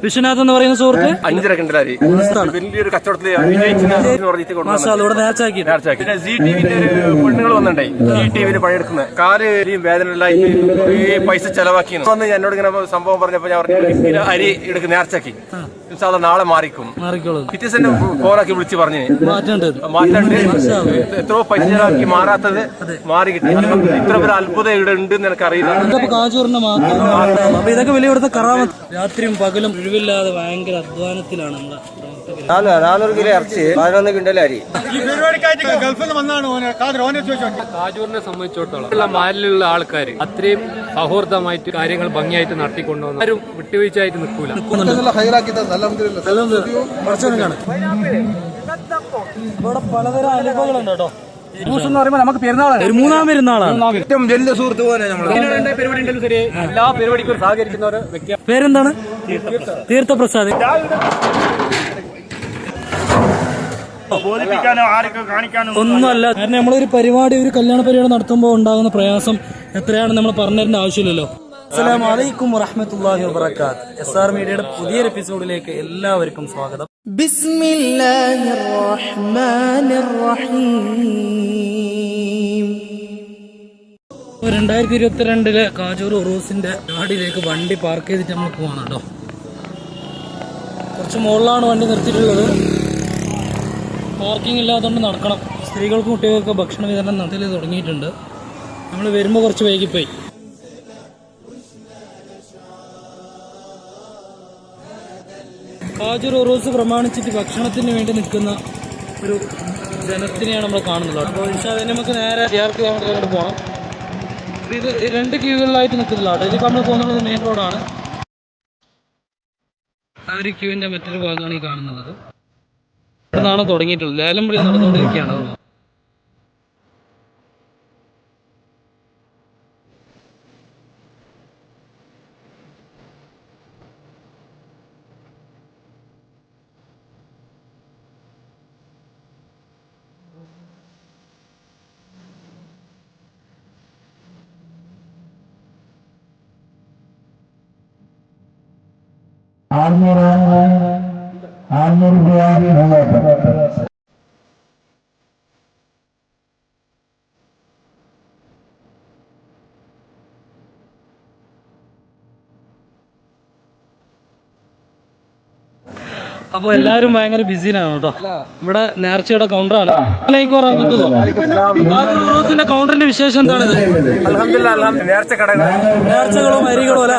വിശ്വനാഥ് എന്ന് പറയുന്ന സുഹൃത്ത്? അഞ്ചര കിണ്ടലാരി വലിയൊരു കച്ചവടത്തിൽ പെണ്ണുങ്ങൾ വന്നിട്ടുണ്ടായി ഈ ടിവിയിൽ കാൽ കുറേ പൈസ ചെലവാക്കി വന്ന് എന്നോട് ഇങ്ങനെ സംഭവം പറഞ്ഞപ്പോ ഞാൻ പറഞ്ഞു "ഒരു കിലോ അരി എടുക്ക് നേർച്ചാക്കി സാധാ നാളെ മാറിക്കും. പിറ്റേസന്റെ ഫോണാക്കി വിളിച്ച് പറഞ്ഞു. മാറ്റണ്ട്. എത്രയോ പൈസ ചെലവാക്കി മാറാത്തത് മാറി കിട്ടി. ഇത്ര ഒരു അത്ഭുതം ഇവിടെ ഉണ്ട് എന്ന് എനിക്കറിയില്ല. ഇതൊക്കെ വിലയിടുന്ന കറാമത്ത്. രാത്രിയും പകലും ഒഴിവില്ലാതെ ഭയങ്കര അധ്വാനത്തിലാണ് നമ്മളെ പ്രവർത്തകര്. നാല് നാനൂറ് കിലോ ഇറച്ചി പതിനൊന്ന് ക്വിന്റൽ അരി. കാജൂറിനെ സംബന്ധിച്ചിടത്തോളം മാലിലുള്ള ആൾക്കാർ അത്രയും സൗഹൃദമായിട്ട് കാര്യങ്ങൾ ഭംഗിയായിട്ട് നടത്തിക്കൊണ്ടുവന്നു ആരും വിട്ടുവീഴ്ചയായിട്ട് നിൽക്കൂല. ഇവിടെ പലതരം അനുഭവങ്ങളുണ്ട് കേട്ടോ. എന്ന് പറയുമ്പോൾ നമുക്ക് പെരുന്നാളാണ്. മൂന്നാം പെരുന്നാളാണ്. ഏറ്റവും വലിയ സുഹൃത്ത് പോലെ നമ്മൾ പരിപാടി ഉണ്ടെങ്കിലും ശരി. എല്ലാ പരിപാടിക്കും സഹകരിക്കുന്ന ഒരു വ്യക്തി. പേരെന്താണ്? തീർത്ഥപ്രസാദ്. ഒന്നുമല്ല. കാരണം നമ്മളൊരു പരിപാടി ഒരു കല്യാണ പരിപാടി നടത്തുമ്പോൾ ഉണ്ടാകുന്ന പ്രയാസം എത്രയാണെന്ന് നമ്മൾ പറഞ്ഞു തരേണ്ട ആവശ്യമില്ലല്ലോ. അസ്സാം വലൈക്കും വറഹമത്തല്ലാഹി വാത്ത് എസ് ആർ മീഡിയയുടെ പുതിയൊരു എപ്പിസോഡിലേക്ക് എല്ലാവർക്കും സ്വാഗതം. بسم الله الرحمن الرحيم രണ്ടായിരത്തി ഇരുപത്തിരണ്ടിലെ കാജൂർ ഉറൂസിന്റെ ഗാഡിയിലേക്ക് വണ്ടി പാർക്ക് ചെയ്തിട്ട് നമ്മൾ പോവാണ് കേട്ടോ കുറച്ച് മുകളിലാണ് വണ്ടി നിർത്തിയിട്ടുള്ളത് പാർക്കിംഗ് ഇല്ലാത്തതുകൊണ്ട് നടക്കണം സ്ത്രീകൾക്കും കുട്ടികൾക്കും ഭക്ഷണ വിതരണം നടത്തി തുടങ്ങിയിട്ടുണ്ട് നമ്മൾ വരുമ്പോൾ കുറച്ച് വൈകിപ്പോയി കാജൂർ ഉറൂസ് പ്രമാണിച്ചിട്ട് ഭക്ഷണത്തിന് വേണ്ടി നിൽക്കുന്ന ഒരു ജനത്തിനെയാണ് നമ്മൾ കാണുന്നത് അപ്പോൾ അതിന് നമുക്ക് നേരെ ചേർക്ക് അങ്ങോട്ട് പോകണം ഇത് രണ്ട് ക്യൂകളിലായിട്ട് നിൽക്കുന്നില്ല ഇതിപ്പോൾ നമ്മൾ പോകുന്നത് മെയിൻ റോഡാണ് ആ ഒരു ക്യൂവിന്റെ മറ്റൊരു ഭാഗമാണ് ഈ കാണുന്നത്. ഇവിടെ നിന്നാണ് തുടങ്ങിയിട്ടുള്ളത്. ലേലം വിളി നടന്നുകൊണ്ടിരിക്കുകയാണ്. ஆறுநூறு ஆறுநூறு ரூபாய் അപ്പോൾ എല്ലാവരും ഭയങ്കര ബിസിയിലാണ് കേട്ടോ. ഇവിടെ നേർച്ചയുടെ കൗണ്ടറാണ് ിന്റെ കൗണ്ടറിന്റെ വിശേഷം എന്താണ്. നേർച്ച നേർച്ചകളും അരികളും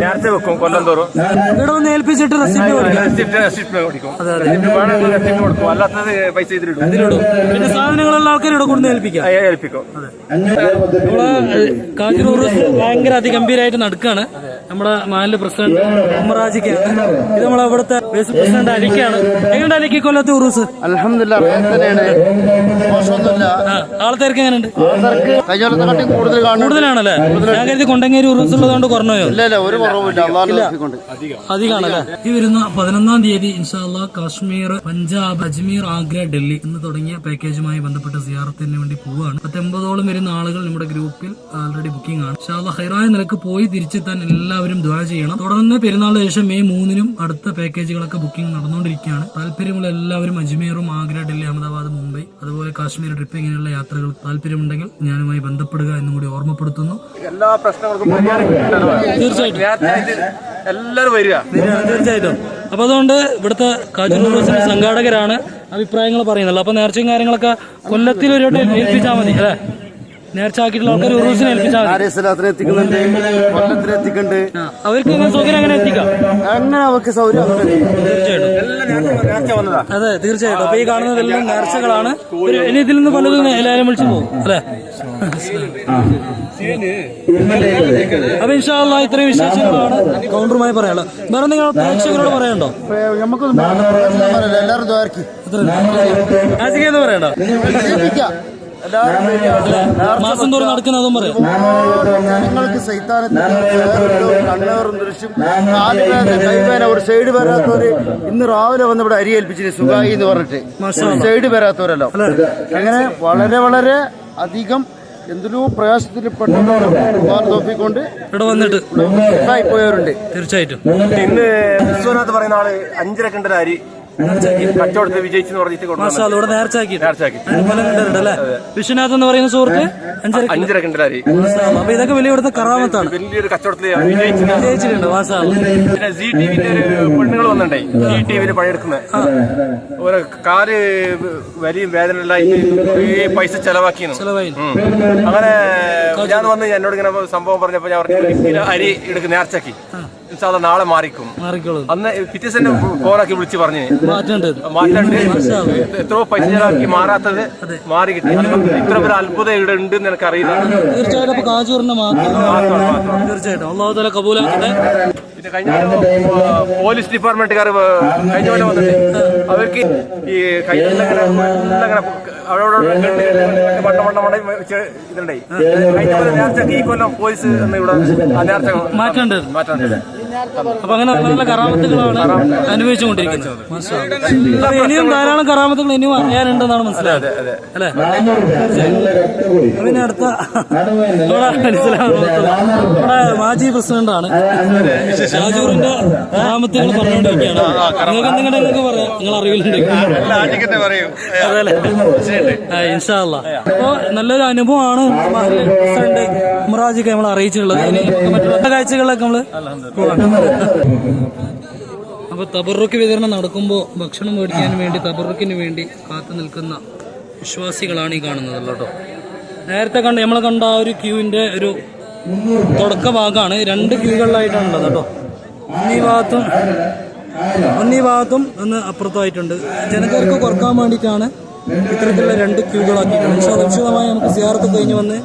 നേർച്ച വെക്കും കൊല്ലം തോറും ഇവിടെ ഏൽപ്പിച്ചിട്ട് റെസിപ്റ്റ് കൊടുക്കും കൊടുക്കും അല്ലാത്തത് പൈസ ഇതിലിടും. ഇതിലിടും പിന്നെ സാധനങ്ങളുള്ള ആൾക്കാർ ഇവിടെ കൊണ്ട് ഏൽപ്പിക്കാം. നമ്മളെ ഭയങ്കര അതിഗംഭീരമായിട്ട് നടക്കുകയാണ് നമ്മുടെ മാലിന്യ പ്രസിഡന്റ് ഉമ്മറാജിക്കാണ് ഇത് നമ്മളെ അവിടുത്തെ വൈസ് പ്രസിഡന്റ് അലിക്കാണ് എങ്ങനെയുണ്ട് അലിക്ക് കൊല്ലത്ത് ഉറൂസ്? അലഹമില്ല എങ്ങനെയുണ്ട്? കൂടുതലാണല്ലേ? ഞാൻ കരുതി കൊണ്ടങ്ങേരി ഉറൂസ് ഉള്ളതുകൊണ്ട് കുറഞ്ഞോയോ ഇല്ല ഇല്ല ഒരു അധികമാണല്ലേ ഈ വരുന്ന പതിനൊന്നാം തീയതി ഇൻഷാല്ല കാശ്മീർ പഞ്ചാബ് അജ്മീർ ആഗ്ര ഡൽഹി എന്ന് തുടങ്ങിയ പാക്കേജുമായി ബന്ധപ്പെട്ട സിയാറത്തിന് വേണ്ടി പോവുകയാണ് പത്തൊമ്പതോളം വരുന്ന ആളുകൾ നമ്മുടെ ഗ്രൂപ്പിൽ ആൾറെഡി ബുക്കിംഗ് ആണ്. ഇൻഷാല്ല ഹൈറായ നിലയ്ക്ക് പോയി തിരിച്ചെത്താൻ എല്ലാവരും ദ്വാ ചെയ്യണം. തുടർന്ന് പെരുന്നാളിന് ശേഷം മെയ് മൂന്നിനും അടുത്ത പാക്കേജുകളൊക്കെ ബുക്കിംഗ് നടന്നുകൊണ്ടിരിക്കുകയാണ്. താല്പര്യമുള്ള എല്ലാവരും അജ്മീറും ആഗ്ര ഡൽഹി അഹമ്മദാബാദ് മുംബൈ അതുപോലെ കാശ്മീർ ട്രിപ്പ് ഇങ്ങനെയുള്ള യാത്രകൾ താല്പര്യമുണ്ടെങ്കിൽ ഞാനുമായി ബന്ധപ്പെടുക എന്നും കൂടി ഓർമ്മപ്പെടുത്തുന്നു. എല്ലാ പ്രശ്നങ്ങൾക്കും. തീർച്ചയായിട്ടും. എല്ലാവരും വരിക. തീർച്ചയായിട്ടും അപ്പൊ അതുകൊണ്ട് ഇവിടുത്തെ ഉറൂസിന്റെ സംഘാടകരാണ് അഭിപ്രായങ്ങൾ പറയുന്നത്. അപ്പൊ നേർച്ചയും കാര്യങ്ങളൊക്കെ കൊല്ലത്തിൽ ഒരു ഏൽപ്പിച്ചാൽ മതി അല്ലേ? നേർച്ച ആൾക്കാർ ഉറൂസിനെ ഏൽപ്പിച്ചാൽ മതി. ആര്യസ്ഥലത്തിന് എത്തിക്കുന്നുണ്ട്. കൊല്ലത്തിന് എത്തിക്കുന്നുണ്ട്. അവർക്ക് ഇങ്ങനെ സൗകര്യം അങ്ങനെ എത്തിക്കാം? അങ്ങനെ അവർക്ക് സൗകര്യം അങ്ങനെ തീർച്ചയായിട്ടും. അതെ തീർച്ചയായിട്ടും. അപ്പൊ ഈ കാണുന്നതെല്ലാം നേർച്ചകളാണ്. ഇനി ഇതിൽ നിന്ന് പലതും എല്ലാവരും വിളിച്ചു പോകും അല്ലെ? അപ്പൊ ഇൻഷാല്ല ഇത്രയും വിശേഷങ്ങളാണ് കൗണ്ടറുമായി പറയാനുള്ളത്. വേറെ നിങ്ങൾ പ്രേക്ഷകരോട് പറയണ്ടോ നമുക്കൊന്നും എല്ലാവരും പറയണ്ടോ. മാസം തോറും നടക്കുന്നതും പറയാം. നിങ്ങൾക്ക് കണ്ണേറും ദൃശ്യം. കാലുവേദന കൈവേദന ഒരു സൈഡ് വരാത്തവര് ഇന്ന് രാവിലെ വന്ന് ഇവിടെ അരി ഏൽപ്പിച്ചിട്ട് സുഖായി എന്ന് പറഞ്ഞിട്ട്. സൈഡ് വരാത്തവരല്ലോ. അങ്ങനെ വളരെ വളരെ അധികം എന്തൊരു പ്രയാസത്തിൽപ്പെട്ട തോപ്പിക്കൊണ്ട് ഇവിടെ വന്നിട്ട്. പോയവരുണ്ട്. തീർച്ചയായിട്ടും. ഇന്ന് വിശ്വനാഥ് പറയുന്ന ആൾ അഞ്ചര കിണ്ടൽ അരി കച്ചവടത്തിൽ പറഞ്ഞിട്ട് ഇവിടെ നേർച്ചാക്കി വിശ്വനാഥ് എന്ന് പറയുന്ന സുഹൃത്ത്? അഞ്ചര അഞ്ചര അപ്പൊ ഇതൊക്കെ വലിയ ഇവിടുത്തെ കറാമത്താണ്. വലിയൊരു കച്ചവടത്തിൽ വിജയിച്ചിട്ടുണ്ട്. പിന്നെ ജി ടിവിന്റെ ഒരു പെണ്ണുങ്ങൾ വന്നിട്ടേ ജി ടിവിയിൽ പണിയെടുക്കുന്നത് ഓരോ കാൽ വരിയും വേദന എല്ലാം പൈസ ചെലവാക്കിയെന്നു. ചെലവായി. അങ്ങനെ ഞാൻ വന്ന് എന്നോട് ഇങ്ങനെ സംഭവം പറഞ്ഞപ്പോ ഞാൻ പറഞ്ഞു "ഒരു അരി എടുക്കുന്ന നേർച്ചക്കി ഇൻഷാല്ലാ നാളെ മാറിക്കും. അന്ന് പിറ്റേസന്റെ ഫോണാക്കി വിളിച്ച് പറഞ്ഞു. മാറ്റണ്ട്. എത്രയോ പൈസ ചെലവാക്കി മാറാത്തത് മാറി കിട്ടി. ഇത്ര ഒരു അത്ഭുതം ഇവിടെ ഉണ്ട് എന്ന് എനിക്ക് അറിയില്ല തീർച്ചയായിട്ടും അള്ളാഹു തല കബൂലാക്കട്ടെ. പിന്നെ കഴിഞ്ഞ പോലീസ് ഡിപ്പാർട്ട്മെന്റുകാർ കഴിഞ്ഞ വന്നിട്ട് അവർക്ക് ഈ ഇങ്ങനെ അവിടെ വെച്ച് ഇതുണ്ടായി കഴിഞ്ഞ ഈ കൊല്ലം പോലീസ് ഇവിടെ നേർച്ച അപ്പൊ അങ്ങനെ നല്ല നല്ല കറാമത്തുകളാണ് അനുഭവിച്ചുകൊണ്ടിരിക്കുന്നത്. ഇനിയും ധാരാളം കറാമത്തുകൾ ഇനിയും അറിയാനുണ്ടെന്നാണ് മനസ്സിലായത്. അല്ലെ? അപ്പൊ പിന്നെ അടുത്ത നമ്മുടെ മാജി പ്രസിഡന്റ് ആണ് ഷാജൂറിന്റെ കറാമത്തുകൾ പറഞ്ഞുകൊണ്ടിരിക്കുകയാണ്. നിങ്ങൾക്ക് എന്തെങ്കിലും നിങ്ങൾക്ക് പറയാം. നിങ്ങൾ അറിവിലുണ്ടെങ്കിൽ അതല്ലേ ആ, ഇൻഷാ അല്ലാ. നല്ലൊരു അനുഭവമാണ് മുറാജിക്ക് നമ്മൾ അറിയിച്ചിട്ടുള്ളത്. ഇനി മറ്റുള്ള കാഴ്ചകളിലൊക്കെ നമ്മൾ പോകാം. അപ്പൊ തബറുക്ക് വിതരണം നടക്കുമ്പോൾ ഭക്ഷണം മേടിക്കാൻ വേണ്ടി തബറുക്കിന് വേണ്ടി കാത്തു നിൽക്കുന്ന വിശ്വാസികളാണ് ഈ കാണുന്നത് കേട്ടോ. നേരത്തെ കണ്ട് നമ്മൾ കണ്ട ആ ഒരു ക്യൂവിന്റെ ഒരു തുടക്ക ഭാഗമാണ് രണ്ട് ക്യൂകളിലായിട്ടാണുള്ളത് കേട്ടോ. ഒന്നീ ഭാഗത്തും ഒന്നീ ഭാഗത്തും ഒന്ന് അപ്പുറത്തായിട്ടുണ്ട് ജനങ്ങൾക്ക് കുറയ്ക്കാൻ വേണ്ടിയിട്ടാണ് ഇത്തരത്തിലുള്ള രണ്ട് ക്യൂകളാക്കിയിട്ടുള്ളത് പക്ഷേ അലക്ഷിതമായി നമുക്ക് സിയാറത്ത് കഴിഞ്ഞ് വന്ന്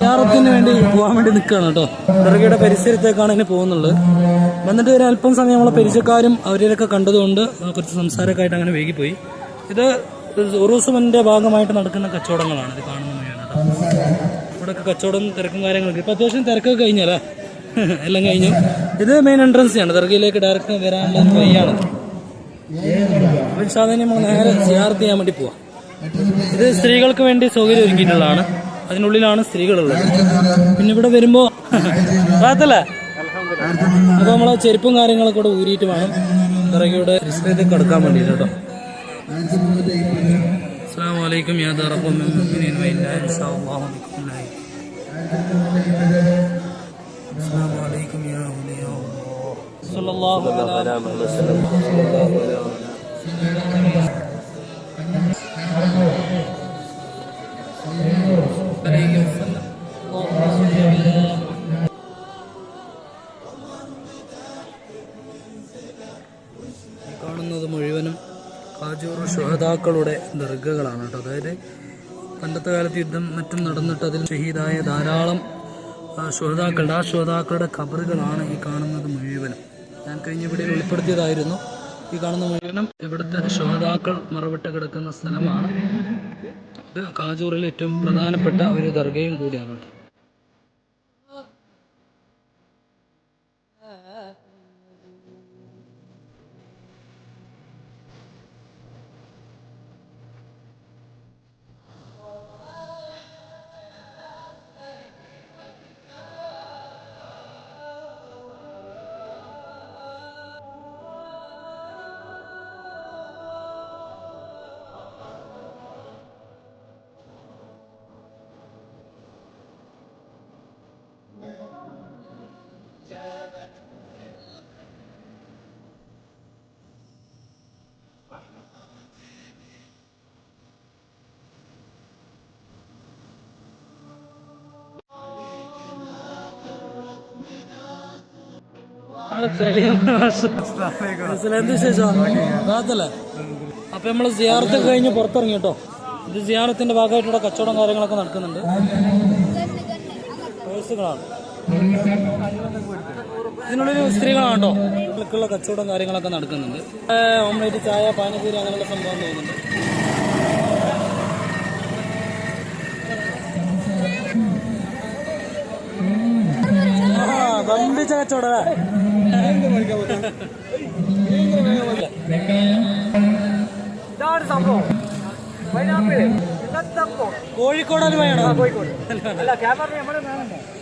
സിയാറത്തിന് വേണ്ടി പോകാൻ വേണ്ടി നിൽക്കുകയാണ് കേട്ടോ. ദർഗയുടെ പരിസരത്തേക്കാണ് ഇനി പോകുന്നുള്ളത്. വന്നിട്ട് ഒരു അല്പം സമയം നമ്മളെ പരിചയക്കാരും അവരിലൊക്കെ കണ്ടതുകൊണ്ട് കുറച്ച് സംസാരമൊക്കെ ആയിട്ട് അങ്ങനെ വൈകിപ്പോയി. ഇത് ഉറൂസുമന്റെ ഭാഗമായിട്ട് നടക്കുന്ന കച്ചവടങ്ങളാണ്. ഇത് കാണുന്ന ഇവിടെയൊക്കെ കച്ചവടം തിരക്കും കാര്യങ്ങളൊക്കെ. ഇപ്പൊ അത്യാവശ്യം തിരക്കൊക്കെ കഴിഞ്ഞല്ലേ എല്ലാം കഴിഞ്ഞു. ഇത് മെയിൻ എൻട്രൻസ് ആണ് ദർഗയിലേക്ക് ഡയറക്റ്റ് വരാനുള്ള വഴിയാണ്. സാധാരണ നമ്മൾ നേരെ സിയാർത്ത് ചെയ്യാൻ വേണ്ടി പോവാം ഇത് സ്ത്രീകൾക്ക് വേണ്ടി സൗകര്യം ഒരുക്കിയിട്ടുള്ളതാണ്. അതിനുള്ളിലാണ് സ്ത്രീകളുള്ളത്. പിന്നെ ഇവിടെ വരുമ്പോൾ റാത്തല്ലേ അപ്പോൾ നമ്മൾ ചെരുപ്പും കാര്യങ്ങളൊക്കെ കൂടെ ഊരിയിട്ട് വേണം. ഇറങ്ങിയുടെ റിസ്കത്തേക്ക് എടുക്കാൻ വേണ്ടിയിട്ട് കേട്ടോ. അസ്സാം വലൈക്കും യാദറപ്പം അസ്സാം വലൈക്കും യാ കാണുന്നത് മുഴുവനും കാജൂർ ഷുഹദാക്കളുടെ ദർഗകളാണ് കേട്ടോ. അതായത് പണ്ടത്തെ കാലത്ത് യുദ്ധം മറ്റും നടന്നിട്ട് അതിൽ ഷഹീദായ ധാരാളം ശ്രോതാക്കളുടെ ആ ശ്രോതാക്കളുടെ കബറുകളാണ് ഈ കാണുന്നത് മുഴുവനും. ഞാൻ കഴിഞ്ഞ ഇവിടെ ഉൾപ്പെടുത്തിയതായിരുന്നു. ഈ കാണുന്ന മുഴുവനും ഇവിടുത്തെ ശ്രോതാക്കൾ മറവിട്ട് കിടക്കുന്ന സ്ഥലമാണ്. ഇത് കാജൂറിലെ ഏറ്റവും പ്രധാനപ്പെട്ട ഒരു ദർഗയും കൂടിയാണ്. അപ്പൊ നമ്മൾ സിയാർത്ത് കഴിഞ്ഞ് പുറത്തിറങ്ങി കേട്ടോ. ഇത് സിയാറത്തിന്റെ ഭാഗമായിട്ടുള്ള കച്ചവടം കാര്യങ്ങളൊക്കെ നടക്കുന്നുണ്ട്. ഇതിനുള്ളിൽ സ്ത്രീകളാണ് കേട്ടോ. ഇവർക്കുള്ള കച്ചവടം കാര്യങ്ങളൊക്കെ നടക്കുന്നുണ്ട്. ഓംലേറ്റ് ചായ പാനിപൂരി അങ്ങനെയുള്ള സംഭവം തോന്നുന്നുണ്ട് വമ്പിച്ച കച്ചവടം ഇതാണ് സംഭവം കോഴിക്കോട്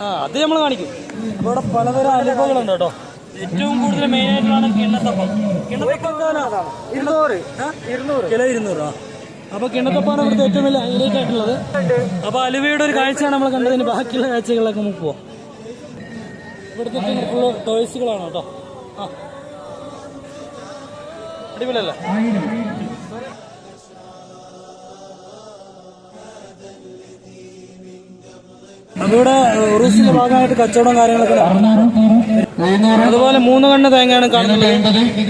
ആ അത് നമ്മൾ കാണിക്കും. ഇവിടെ പലതരം അനുഭവങ്ങളുണ്ട് കേട്ടോ ഏറ്റവും കൂടുതൽ മെയിൻ ആയിട്ടുള്ളതാണ് കിണ്ണത്തപ്പം. കിണ്ണത്തപ്പം ഇരുന്നൂറ്. ഇരുന്നൂറ്. കിലോ ഇരുന്നൂറ്. ആ. അപ്പൊ കിണ്ണത്തപ്പാണ് ഇവിടുത്തെ ഏറ്റവും വലിയ ഹൈലൈറ്റ് ആയിട്ടുള്ളത്. അപ്പൊ അലുവയുടെ ഒരു കാഴ്ചയാണ് നമ്മൾ കണ്ടതിന് ബാക്കിയുള്ള കാഴ്ചകളൊക്കെ നമുക്ക് പോവാം. ഇവിടുത്തെ ഫുള്ള് ടോയ്സുകളാണ് കേട്ടോ. അടിപൊളിയല്ലേ? അപ്പൊ ഇവിടെ ഉറൂസിന്റെ ഭാഗമായിട്ട് കച്ചവടം കാര്യങ്ങളൊക്കെ നടക്കുന്നുണ്ട്. അതുപോലെ മൂന്ന് കണ്ണ് തേങ്ങയാണ് കാണുന്നത്.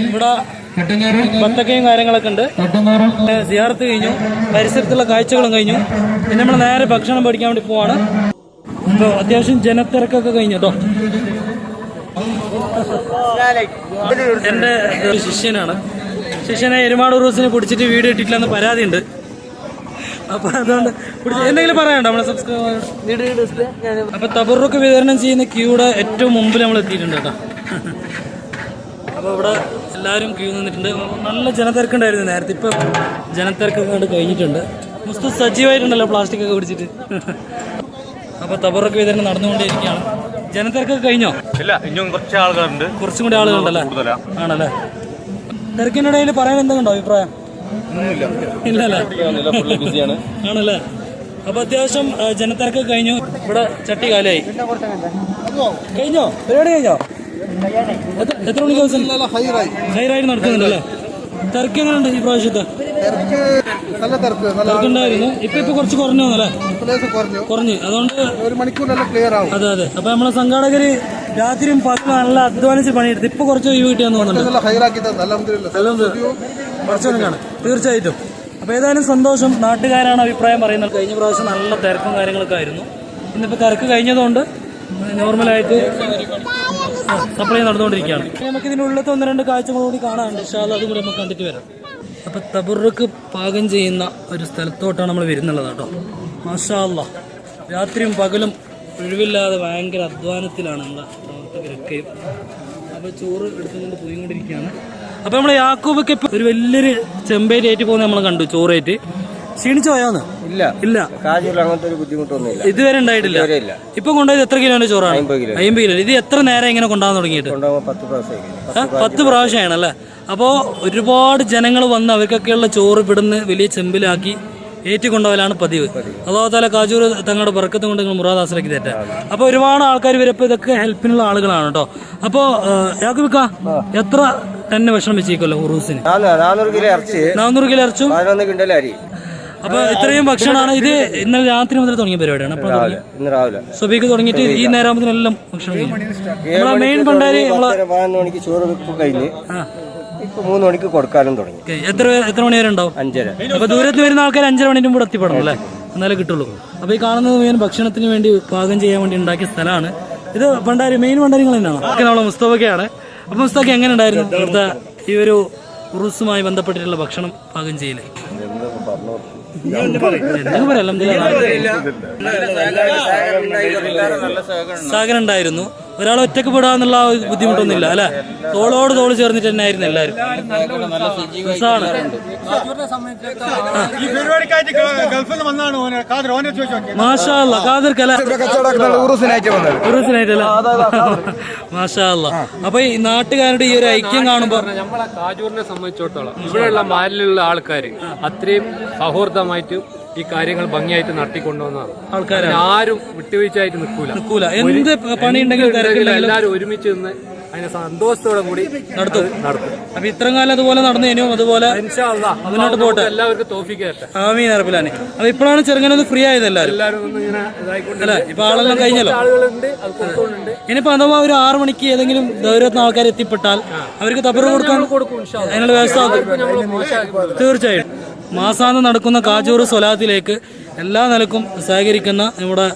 ഇവിടെ ബത്തക്കയും കാര്യങ്ങളൊക്കെ ഉണ്ട്. സിയാർത്ത് കഴിഞ്ഞു. പരിസരത്തുള്ള കാഴ്ചകളും കഴിഞ്ഞു. പിന്നെ നമ്മൾ നേരെ ഭക്ഷണം പഠിക്കാൻ വേണ്ടി പോവാണ്. അത്യാവശ്യം ജനത്തിരക്കൊക്കെ കഴിഞ്ഞു കേട്ടോ എന്റെ ശിഷ്യനാണ്. ശിഷ്യനെ എരുമാട് റൂസിന് കുടിച്ചിട്ട് വീഡിയോ ഇട്ടിട്ടില്ലെന്ന് പരാതിയുണ്ട്. അപ്പൊ അതുകൊണ്ട് എന്തെങ്കിലും പറയാനുണ്ടോ നമ്മളെ സബ്സ്ക്രൈബ് അപ്പൊ തബറുക്ക് വിതരണം ചെയ്യുന്ന ക്യൂടെ ഏറ്റവും മുമ്പിൽ നമ്മൾ എത്തിയിട്ടുണ്ട് കേട്ടോ. അപ്പൊ ഇവിടെ എല്ലാവരും ക്യൂ നിന്നിട്ടുണ്ട്. നല്ല ജനത്തിരക്കുണ്ടായിരുന്നു നേരത്തെ. ഇപ്പൊ ജനത്തിരക്കൊക്കെ കണ്ട് കഴിഞ്ഞിട്ടുണ്ട്. മുസ്തു സജീവമായിട്ടുണ്ടല്ലോ പ്ലാസ്റ്റിക് ഒക്കെ പിടിച്ചിട്ട്. അപ്പൊ തബറക്ക് വിതരണം നടന്നുകൊണ്ടിരിക്കുകയാണ് ജനത്തിരക്ക് കഴിഞ്ഞോ? ഇല്ല ഇനിയും കുറച്ച് ആളുകളുണ്ട്. കുറച്ചും കൂടി ആളുകളുണ്ടല്ലേ ആണല്ലേ? തിരക്കിനിടയിൽ പറയാൻ എന്തെങ്കിലും അഭിപ്രായം? ഇല്ലല്ലേ? ആണല്ലേ? അപ്പൊ അത്യാവശ്യം ജനത്തിരക്ക് കഴിഞ്ഞു. ഇവിടെ ചട്ടി കാലായി കഴിഞ്ഞോ? പരിപാടി കഴിഞ്ഞോ? എത്ര- മണിക്ക് ദിവസം? ഹൈറായി നടക്കുന്നുണ്ടല്ലേ? തിരക്ക് എങ്ങനെയുണ്ട് ഈ പ്രാവശ്യത്തെ. നല്ല തിരക്ക് തിരക്കുണ്ടായിരുന്നു. ഇപ്പൊ ഇപ്പൊ കുറച്ച് കുറഞ്ഞു വന്നല്ലേ? കുറഞ്ഞു. കുറഞ്ഞു. അതുകൊണ്ട് ഒരു മണിക്കൂറിലെല്ലാം ക്ലിയർ ആവും. അതെ അതെ. അപ്പൊ നമ്മളെ സംഘാടകര് രാത്രിയും പകലും നല്ല അധ്വാനിച്ച് പണിയെടുത്ത് ഇപ്പൊ കുറച്ച് ഒഴിവ് കിട്ടിയാന്ന് തോന്നുന്നുണ്ട് തീർച്ചയായിട്ടും. അപ്പൊ ഏതായാലും സന്തോഷം. നാട്ടുകാരാണ് അഭിപ്രായം പറയുന്നത്. കഴിഞ്ഞ പ്രാവശ്യം നല്ല തിരക്കും കാര്യങ്ങളൊക്കെ ആയിരുന്നു. ഇന്നിപ്പോ തിരക്ക് കഴിഞ്ഞതുകൊണ്ട് നോർമലായിട്ട് സപ്ലൈ നടന്നുകൊണ്ടിരിക്കുകയാണ്. നമുക്ക് ഇതിന്റെ ഉള്ളിലത്തെ ഒന്ന് രണ്ട് കാഴ്ചകൾ കൂടി കാണാനുണ്ട്. ഇൻഷാല്ല അതും കൂടി നമുക്ക് കണ്ടിട്ട് വരാം. അപ്പോൾ തബുറക്ക് പാകം ചെയ്യുന്ന ഒരു സ്ഥലത്തോട്ടാണ് നമ്മൾ വരുന്നുള്ളത് കേട്ടോ. മാഷാ അല്ലാ രാത്രിയും പകലും ഒഴിവില്ലാതെ ഭയങ്കര അധ്വാനത്തിലാണ് നമ്മളെ പ്രവർത്തകരൊക്കെയും അപ്പോൾ ചോറ് എടുത്തുകൊണ്ട് പോയിക്കൊണ്ടിരിക്കുകയാണ്. അപ്പോൾ നമ്മൾ യാക്കൂബൊക്കെ ഒരു വലിയൊരു ചെമ്പേരി ആയിട്ട് പോകുന്നത് നമ്മൾ കണ്ടു ചോറേറ്റ് ക്ഷീണിച്ചു പോയോന്ന് ഇല്ല. ഇല്ല. അങ്ങനത്തെ ഒരു ബുദ്ധിമുട്ടൊന്നുമില്ല. ഇതുവരെ ഉണ്ടായിട്ടില്ല? ഇല്ല. ഇപ്പൊ കൊണ്ടുപോയത് എത്ര കിലോന്റെ ചോറാണ്? അമ്പത് കിലോ. അമ്പത് കിലോ. ഇത് എത്ര നേരം ഇങ്ങനെ കൊണ്ടുപോകാൻ തുടങ്ങിയിട്ട്? കൊണ്ടുപോകുമ്പോൾ പത്ത് പ്രാവശ്യം ആ, പത്ത് പ്രാവശ്യമാണ് അല്ലേ അപ്പോൾ ഒരുപാട് ജനങ്ങൾ വന്ന് അവർക്കൊക്കെയുള്ള ചോറ് പിടുന്ന് വലിയ ചെമ്പിലാക്കി ഏറ്റുകൊണ്ടുപോകലാണ് പതിവ്. അതുപോലെ കാജൂർ തങ്ങളുടെ ബർക്കത്ത് കൊണ്ട് നിങ്ങൾ മുറാദാസിലേക്ക് തെറ്റ അപ്പോൾ ഒരുപാട് ആൾക്കാർ വരപ്പോൾ ഇതൊക്കെ ഹെൽപ്പിനുള്ള ആളുകളാണ് കേട്ടോ. അപ്പോൾ യാക്കുബിക്ക എത്ര തന്നെ ഭക്ഷണം വെച്ചേക്കല്ലോ ഉറൂസിന്? നാനൂറ് കിലോ ഇറച്ചി. നാനൂറ് കിലോ ഇറച്ചും? പതിനൊന്ന് കിണ്ടൽ അരി. അപ്പൊ ഇത്രയും ഭക്ഷണമാണ് ഇത് ഇന്നലെ രാത്രി മുതൽ തുടങ്ങിയ പരിപാടിയാണ്. അപ്പോൾ രാവിലെ ഇന്ന് രാവിലെ. സുബീക്ക് തുടങ്ങിയിട്ട് ഈ നേരമാകുമ്പോഴെല്ലാം ഭക്ഷണം നമ്മളെ മെയിൻ പതിനൊന്ന് മണിക്ക് ചോറ് കഴിഞ്ഞ് ഇപ്പൊ മൂന്ന് മണിക്ക് കൊടുക്കാനും തുടങ്ങി. എത്ര എത്ര മണി വരെ ഉണ്ടാവും? അഞ്ചര. അപ്പൊ ദൂരത്ത് വരുന്ന ആൾക്കാർ അഞ്ചര മണിന്റെ കൂടെ എത്തിപ്പെടണം അല്ലേ? എന്നാലേ കിട്ടുള്ളൂ. അപ്പൊ ഈ കാണുന്നത് മുഴുവൻ ഭക്ഷണത്തിന് വേണ്ടി പാകം ചെയ്യാൻ വേണ്ടി ഉണ്ടാക്കിയ സ്ഥലമാണ്. ഇത് ഭണ്ടാരി മെയിൻ ഭണ്ടാരി തന്നെയാണ്? മുസ്തഫക്കാണ് നമ്മളെ അപ്പൊ മുസ്തഫ എങ്ങനെ ഉണ്ടായിരുന്നു ഇവിടുത്തെ ഈ ഒരു ഉറുസുമായി ബന്ധപ്പെട്ടിട്ടുള്ള ഭക്ഷണം പാകം ചെയ്യൽ? സഹകരണം ഉണ്ടായിരുന്നു. ഒരാൾ ഒറ്റയ്ക്ക് പെടാന്നുള്ള ബുദ്ധിമുട്ടൊന്നുമില്ല അല്ലെ? തോളോട് തോൾ ചേർന്നിട്ട് തന്നെ ആയിരുന്നു എല്ലാവരും മാഷാ മാഷാ അല്ലാ. അപ്പൊ ഈ നാട്ടുകാരുടെ ഈ ഒരു ഐക്യം കാണുമ്പോ നമ്മളെ കാജൂറിനെ സംബന്ധിച്ചിടത്തോളം ഇവിടെയുള്ള മാലിലുള്ള ആൾക്കാർ അത്രയും സൗഹൃദമായിട്ട് ഈ കാര്യങ്ങൾ ഭംഗിയായിട്ട് നടത്തിക്കൊണ്ടുവന്നതാണ് ആൾക്കാർ ആരും വിട്ടുവീഴ്ചയായിട്ട് നിൽക്കൂല. നിൽക്കൂല. എന്ത് പണി ഉണ്ടെങ്കിലും എല്ലാവരും ഒരുമിച്ച് നിന്ന് അതിനെ സന്തോഷത്തോടെ കൂടി നടത്തും. നടത്തും. അപ്പൊ ഇത്രയും കാലം അതുപോലെ നടന്നു കഴിഞ്ഞു അതുപോലെ മുന്നോട്ട് പോട്ടെ. എല്ലാവർക്കും തോഫിക്കട്ടെ ആമീ നിറപ്പിലാണ് അപ്പൊ ഇപ്പോഴാണ് ചെറുങ്ങനെ ഫ്രീ ആയത് എല്ലാവരും. അല്ലെ? ഇപ്പൊ ആളെല്ലാം കഴിഞ്ഞല്ലോ? ഇനിയിപ്പോ അഥവാ ഒരു ആറു മണിക്ക് ഏതെങ്കിലും ദൗരത്തിന് ആൾക്കാർ എത്തിപ്പെട്ടാൽ അവർക്ക് തബർ കൊടുക്കാൻ അതിനുള്ള വ്യവസ്ഥ ആക്കും. മാസാന്തം നടക്കുന്ന കാജൂർ സ്വലാത്തിലേക്ക് എല്ലാ നിലക്കും സഹകരിക്കുന്ന നമ്മുടെ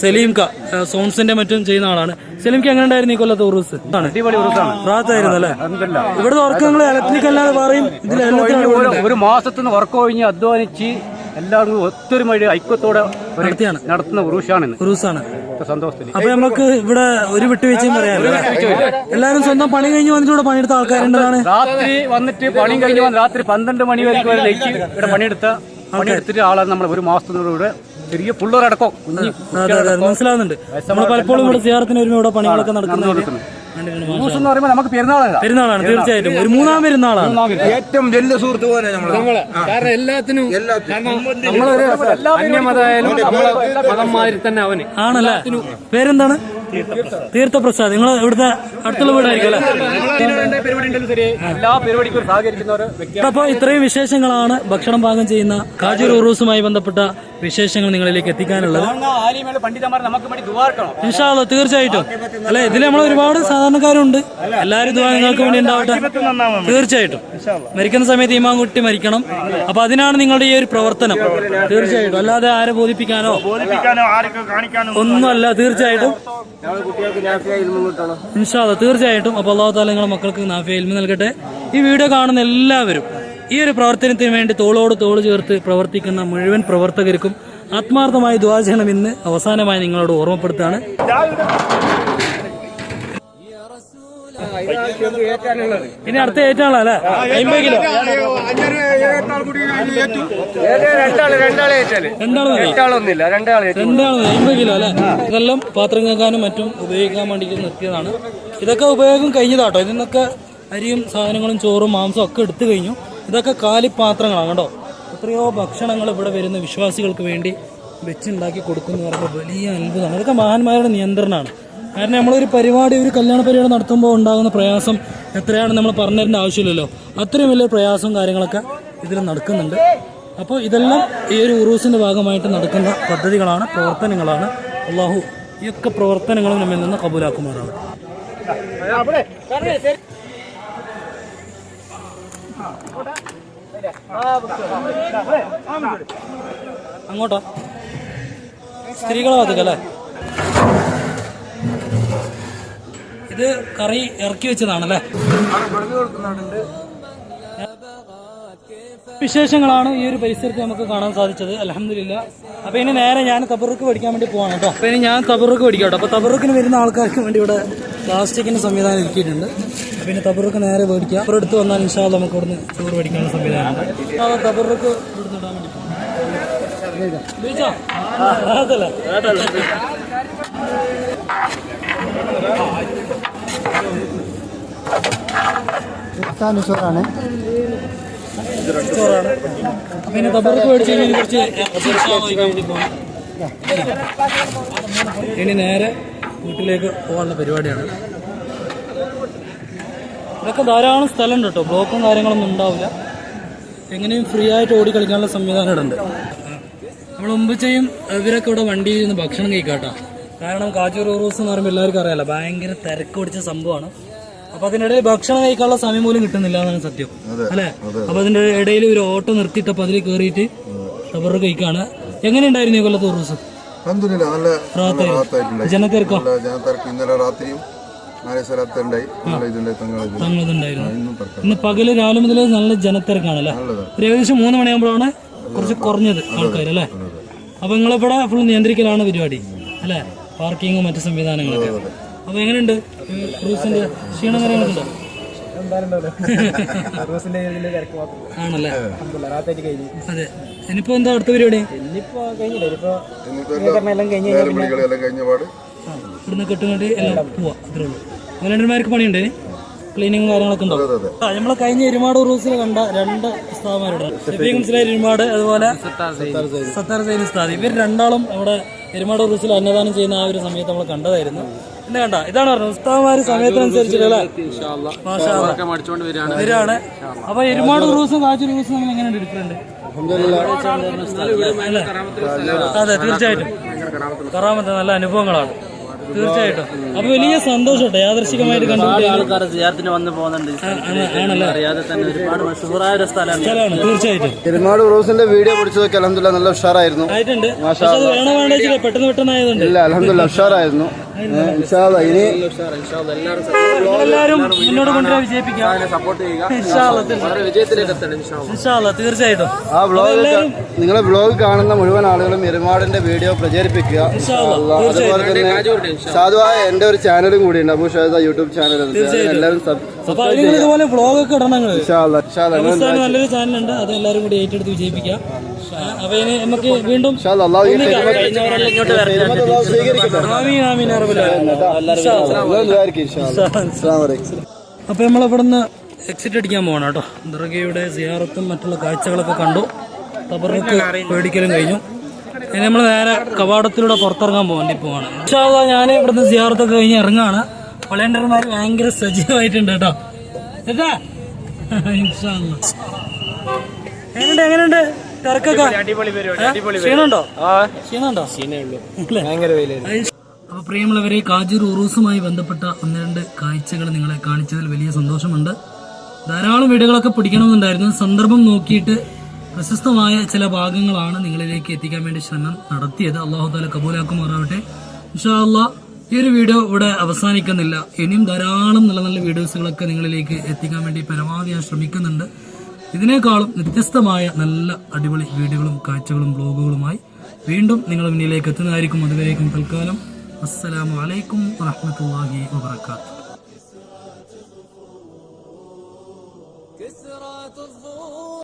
സലീം ക സോൺസിന്റെ മറ്റും ചെയ്യുന്ന ആളാണ്. സലീം ക എങ്ങനെ ഉണ്ടായിരുന്നു ഈ കൊല്ലത്തെ ഉറൂസ്? പ്രാത്തായിരുന്നു അല്ലെ ഇവിടെ അല്ലേ നിങ്ങൾ ഇലക്ട്രിക് അല്ലാതെ പറയും ഒരു മാസത്തിന് ഉറക്കം കഴിഞ്ഞ് അധ്വാനിച്ച് എല്ലാവരും ഒത്തൊരുമഴ ഐക്യത്തോടെ നടത്തുന്ന ഉറൂസാണ് ഉറൂസാണ്. സന്തോഷത്തിൽ അപ്പൊ നമുക്ക് ഇവിടെ ഒരു വിട്ടുവീഴ്ചയും പറയാനില്ല. എല്ലാവരും സ്വന്തം പണി കഴിഞ്ഞ് വന്നിട്ട് ഇവിടെ പണിയെടുത്ത ആൾക്കാരുണ്ടാണ് രാത്രി വന്നിട്ട് പണി കഴിഞ്ഞ് വന്ന് രാത്രി പന്ത്രണ്ട് മണി വരെ ഇവിടെ പണിയെടുത്ത പണിയെടുത്തിട്ട് ആളാണ് നമ്മൾ ഒരു മാസത്തിനോട് ചെറിയ പിള്ളേരടക്കം കുഞ്ഞി മനസ്സിലാവുന്നുണ്ട്. നമ്മൾ പലപ്പോഴും ഇവിടെ സിയാറത്തിന് വരുമ്പോൾ ഇവിടെ പണികളൊക്കെ നടക്കുന്നത് ഉറൂസ് എന്ന് പറയുമ്പോൾ നമുക്ക് പെരുന്നാളല്ല പെരുന്നാളാണ് തീർച്ചയായിട്ടും. ഒരു മൂന്നാം പെരുന്നാളാണ്. ഏറ്റവും വലിയ സുഹൃത്ത് പോലെ നമ്മൾ. കാരണം എല്ലാത്തിനും നമ്മളൊരു അന്യമതായാലും മതം മാതിരി തന്നെ അവന്. ആണല്ലേ? പേരെന്താണ്? തീർത്ഥപ്രസാദ്. നിങ്ങൾ ഇവിടുത്തെ അടുത്തുള്ള വീടായിരിക്കും അല്ലേ? അപ്പോൾ ഇത്രയും വിശേഷങ്ങളാണ് ഭക്ഷണം പാകം ചെയ്യുന്ന കാജൂർ ഉറൂസുമായി ബന്ധപ്പെട്ട വിശേഷങ്ങൾ നിങ്ങളിലേക്ക് എത്തിക്കാനുള്ളത്. ഇൻഷാല്ല തീർച്ചയായിട്ടും. അല്ലെ ഇതിൽ നമ്മൾ ഒരുപാട് സാധാരണക്കാരുണ്ട്. എല്ലാവരും ദുവാ നിങ്ങൾക്ക് വേണ്ടി ഉണ്ടാവട്ടെ. തീർച്ചയായിട്ടും. മരിക്കുന്ന സമയത്ത് ഈമാൻകുട്ടി മരിക്കണം. അപ്പൊ അതിനാണ് നിങ്ങളുടെ ഈ ഒരു പ്രവർത്തനം. തീർച്ചയായിട്ടും. അല്ലാതെ ആരെ ബോധിപ്പിക്കാനോ ഒന്നുമല്ല തീർച്ചയായിട്ടും. ഇൻഷാല്ല തീർച്ചയായിട്ടും അപ്പോൾ അള്ളാഹു താല നിങ്ങളുടെ മക്കൾക്ക് നാഫിയ ഇൽമ നൽകട്ടെ. ഈ വീഡിയോ കാണുന്ന എല്ലാവരും ഈ ഒരു പ്രവർത്തനത്തിന് വേണ്ടി തോളോട് തോൾ ചേർത്ത് പ്രവർത്തിക്കുന്ന മുഴുവൻ പ്രവർത്തകർക്കും ആത്മാർത്ഥമായി ദ്വാ ചെയ്യണം ഇന്ന് അവസാനമായി നിങ്ങളോട് ഓർമ്മപ്പെടുത്താണ് ഇനി അടുത്ത ഏറ്റാളാ അല്ലേ അമ്പത് കിലോ. രണ്ടാളൊന്നില്ല രണ്ടാൾ അമ്പത് കിലോ അല്ലേ? ഇതെല്ലാം പാത്രം കേൾക്കാനും മറ്റും ഉപയോഗിക്കാൻ വേണ്ടിയിട്ട് നിർത്തിയതാണ്. ഇതൊക്കെ ഉപയോഗം കഴിഞ്ഞതാട്ടോ ഇതിൽ നിന്നൊക്കെ അരിയും സാധനങ്ങളും ചോറും മാംസവും ഒക്കെ എടുത്തു കഴിഞ്ഞു. ഇതൊക്കെ കാലിപ്പാത്രങ്ങളാണ് കേട്ടോ. എത്രയോ ഭക്ഷണങ്ങൾ ഇവിടെ വരുന്ന വിശ്വാസികൾക്ക് വേണ്ടി വെച്ചുണ്ടാക്കി കൊടുക്കുന്നു പറയുമ്പോൾ വലിയ അത്ഭുതമാണ്. ഇതൊക്കെ മഹാന്മാരുടെ നിയന്ത്രണമാണ്. കാരണം നമ്മളൊരു പരിപാടി ഒരു കല്യാണ പരിപാടി നടത്തുമ്പോൾ ഉണ്ടാകുന്ന പ്രയാസം എത്രയാണ് നമ്മൾ പറഞ്ഞു തരേണ്ട ആവശ്യമില്ലല്ലോ. അത്രയും വലിയ പ്രയാസവും കാര്യങ്ങളൊക്കെ ഇതിൽ നടക്കുന്നുണ്ട്. അപ്പോൾ ഇതെല്ലാം ഈ ഒരു ഉറൂസിന്റെ ഭാഗമായിട്ട് നടക്കുന്ന പദ്ധതികളാണ് പ്രവർത്തനങ്ങളാണ്. അള്ളാഹു ഈ ഒക്കെ പ്രവർത്തനങ്ങളും നമ്മിൽ നിന്ന് കബൂലാക്കുമാറാണ്. അങ്ങോട്ടോ. സ്ത്രീകളെ ഭാഗത്തേക്കല്ലേ ഇത് കറി ഇറക്കി വെച്ചതാണല്ലേ? വിശേഷങ്ങളാണ് ഈ ഒരു പരിസരത്ത് നമുക്ക് കാണാൻ സാധിച്ചത്. അലഹമില്ല അപ്പൊ ഇനി നേരെ ഞാൻ തബറുക്ക് പഠിക്കാൻ വേണ്ടി പോവാണ് കേട്ടോ. അപ്പൊ ഇനി ഞാൻ തബറുക്ക് പഠിക്കാം കേട്ടോ. അപ്പൊ തബറുക്കിന് വരുന്ന ആൾക്കാർക്ക് വേണ്ടി ഇവിടെ പ്ലാസ്റ്റിക്കിന്റെ സംവിധാനം ഒരുക്കിയിട്ടുണ്ട്. ഇനി തബറുക്ക് നേരെ മേടിക്കാം അപ്പുറം എടുത്ത് വന്നാൽ ഇൻഷാ അള്ളാ നമുക്ക് ഇവിടുന്ന് ചോറ് പഠിക്കാനുള്ള സംവിധാനമുണ്ട് അപ്പോൾ തബറുക്ക് ഇവിടുന്ന് ഇടാൻ വേണ്ടി? ചോറാണ്. ഇനി നേരെ വീട്ടിലേക്ക് പോകാനുള്ള പരിപാടിയാണ്. ഇതൊക്കെ ധാരാളം സ്ഥലമുണ്ട് കേട്ടോ. ബ്ലോക്കും കാര്യങ്ങളൊന്നും ഉണ്ടാവില്ല. എങ്ങനെയും ഫ്രീ ആയിട്ട് ഓടി കളിക്കാനുള്ള സംവിധാനം ഇടണ്ട് നമ്മൾ മുമ്പ് ചെയ്യും ഇവരൊക്കെ ഇവിടെ വണ്ടിയിൽ നിന്ന് ഭക്ഷണം കഴിക്കാട്ടോ. കാരണം കാച്ചൂർ റൂസ് എന്ന് പറയുമ്പോൾ എല്ലാവർക്കും അറിയാലോ ഭയങ്കര തിരക്ക് പിടിച്ച സംഭവമാണ്. അപ്പൊ അതിനിടയിൽ ഭക്ഷണം കഴിക്കാനുള്ള സമയം പോലും കിട്ടുന്നില്ല എന്നാണ് സത്യം. അല്ലെ? അപ്പൊ അതിന്റെ ഇടയിൽ ഒരു ഓട്ടോ നിർത്തിയിട്ടപ്പോ അതിൽ കയറിയിട്ട് റബ്ബർ കഴിക്കാണ്. എങ്ങനെയുണ്ടായിരുന്നു ഈ കൊല്ലത്തെ റാഹത്തായിട്ടുണ്ടായി. ജനത്തിരക്കോ? ജനത്തിരക്ക്. ഇന്നലെ രാത്രിയും ഇന്ന് പകൽ രാവിലെ മുതൽ നല്ല ജനത്തിരക്കാണല്ലേ ഒരു ഏകദേശം മൂന്ന് മണിയാകുമ്പോഴാണ് കുറച്ച് കുറഞ്ഞത് ആൾക്കാർ അല്ലേ? അപ്പൊ നിങ്ങളിവിടെ ഫുൾ നിയന്ത്രിക്കലാണ് പരിപാടി അല്ലേ? പാർക്കിങ്ങും മറ്റു സംവിധാനങ്ങളൊക്കെ അപ്പൊ എങ്ങനെയുണ്ട്? ക്രൂസിന്റെ ക്ഷീണം കാര്യങ്ങളൊക്കെ ആണല്ലേ? അതെ. ഇനിയിപ്പോ എന്താ അടുത്ത പരിപാടി? ഇവിടുന്ന് കെട്ടുകൊണ്ട് എല്ലാം പോവാ. അത്രേ ഉള്ളൂ. വലണ്ടന്മാർക്ക് പണിയുണ്ട് ക്ലീനിങ്ങും കാര്യങ്ങളൊക്കെ ഉണ്ടോ? ആ നമ്മളെ കഴിഞ്ഞ ഒരുപാട് റൂസിൽ കണ്ട രണ്ട് സ്ഥാപനമാരുടെ ഷഫീഖ് എരുമാട് അതുപോലെ സത്താർ സൈൻ ഉസ്താദ് ഇവർ രണ്ടാളും അവിടെ എരുമാട് റൂസിൽ അന്നദാനം ചെയ്യുന്ന ആ ഒരു സമയത്ത് നമ്മൾ കണ്ടതായിരുന്നു. പിന്നെ കണ്ട? ഇതാണ് പറഞ്ഞത്. ഉസ്താദ്മാര് സമയത്തിനനുസരിച്ചിട്ടല്ലേ. വരികയാണ്. അപ്പൊ എരുമാട് റൂസും കാച്ചൂർ റൂസും തമ്മിൽ എങ്ങനെയുണ്ട് ഡിഫറെന്റ് അതെ തീർച്ചയായിട്ടും. കറാമത്തെ നല്ല അനുഭവങ്ങളാണ്. തീർച്ചയായിട്ടും. അപ്പൊ വലിയ സന്തോഷം കേട്ടോ യാദർശികമായിട്ട് കണ്ടുപിടിക്കാൻ ആൾക്കാർ സിയാർത്തിന് വന്ന് പോകുന്നുണ്ട്. അറിയാതെ തന്നെ ഒരുപാട് മഷൂറായ ഒരു സ്ഥലമാണ്. തീർച്ചയായിട്ടും. തിരുമാട് റോസിന്റെ വീഡിയോ പിടിച്ചതൊക്കെ അലഹമില്ല നല്ല ഉഷാറായിരുന്നു. ആയിട്ടുണ്ട്. പെട്ടെന്ന് പെട്ടെന്ന് പെട്ടെന്നായതുണ്ട് ഇല്ല അലഹമില്ല ഉഷാറായിരുന്നു. ഏഹ്, ഇൻഷാ അല്ലാ, ഇനി എല്ലാവരും മുന്നോട്ട് കൊണ്ടുവരാൻ വിജയിപ്പിക്കാം. തീർച്ചയായിട്ടും. ആ വ്ലോഗ് നിങ്ങളെ വ്ലോഗ് കാണുന്ന മുഴുവൻ ആളുകളും ഇരുമാടിന്റെ വീഡിയോ പ്രചരിപ്പിക്കുക. അതുപോലെ തന്നെ സാധുവായ എന്റെ ഒരു ചാനലും കൂടി ഉണ്ട്. ഷാദ യൂട്യൂബ് ചാനൽ എല്ലാവരും അപ്പൊ നിങ്ങൾ ഇതുപോലെ വ്ളോഗ് ഒക്കെ ഇടണം നല്ലൊരു ചാനലുണ്ട് അത് എല്ലാവരും കൂടി ഏറ്റെടുത്ത് വിജയിപ്പിക്കാം അപ്പൊ ഇനി നമുക്ക് വീണ്ടും. അപ്പൊ നമ്മൾ ഇവിടുന്ന് എക്സിറ്റ് അടിക്കാൻ പോകണം കേട്ടോ. ദുർഗയുടെ സിയാറത്തും മറ്റുള്ള കാഴ്ചകളൊക്കെ കണ്ടു. തബറക്ക് പേടിക്കലും കഴിഞ്ഞു. ഇനി നമ്മൾ നേരെ കവാടത്തിലൂടെ പുറത്തിറങ്ങാൻ പോകേണ്ടി പോവാണ്. ഞാൻ ഇവിടുന്ന് സിയാറത്തൊക്കെ കഴിഞ്ഞ് ഇറങ്ങാണ് വളണ്ടിയർമാർ ഭയങ്കര സജീവമായിട്ടുണ്ട് കേട്ടോ. കേട്ടാ എങ്ങനെയുണ്ട് എങ്ങനെയുണ്ട് തിരക്കൊക്കെ? ഏ? ക്ഷീണമുണ്ടോ? ക്ഷീണമുണ്ടോ? ഭയങ്കര വെയിൽ അപ്പൊ പ്രിയമുള്ളവരെ കാജൂർ ഉറൂസുമായി ബന്ധപ്പെട്ട ഒന്ന് രണ്ട് കാഴ്ചകൾ നിങ്ങളെ കാണിച്ചതിൽ വലിയ സന്തോഷമുണ്ട്. ധാരാളം വീടുകളൊക്കെ പിടിക്കണമെന്നുണ്ടായിരുന്നു. സന്ദർഭം നോക്കിയിട്ട് പ്രശസ്തമായ ചില ഭാഗങ്ങളാണ് നിങ്ങളിലേക്ക് എത്തിക്കാൻ വേണ്ടി ശ്രമം നടത്തിയത്. അള്ളാഹു താല കബൂലാക്കുമാറാവട്ടെ. ഇൻഷാ അള്ളാ ഈ ഒരു വീഡിയോ ഇവിടെ അവസാനിക്കുന്നില്ല. ഇനിയും ധാരാളം നല്ല നല്ല വീഡിയോസുകളൊക്കെ നിങ്ങളിലേക്ക് എത്തിക്കാൻ വേണ്ടി പരമാവധി ഞാൻ ശ്രമിക്കുന്നുണ്ട്. ഇതിനേക്കാളും വ്യത്യസ്തമായ നല്ല അടിപൊളി വീഡിയോകളും കാഴ്ചകളും ബ്ലോഗുകളുമായി വീണ്ടും നിങ്ങളുടെ മുന്നിലേക്ക് എത്തുന്നതായിരിക്കും. അതുവരേക്കും തൽക്കാലം. അസ്സലാമു അലൈക്കും വറഹ്മത്തുള്ളാഹി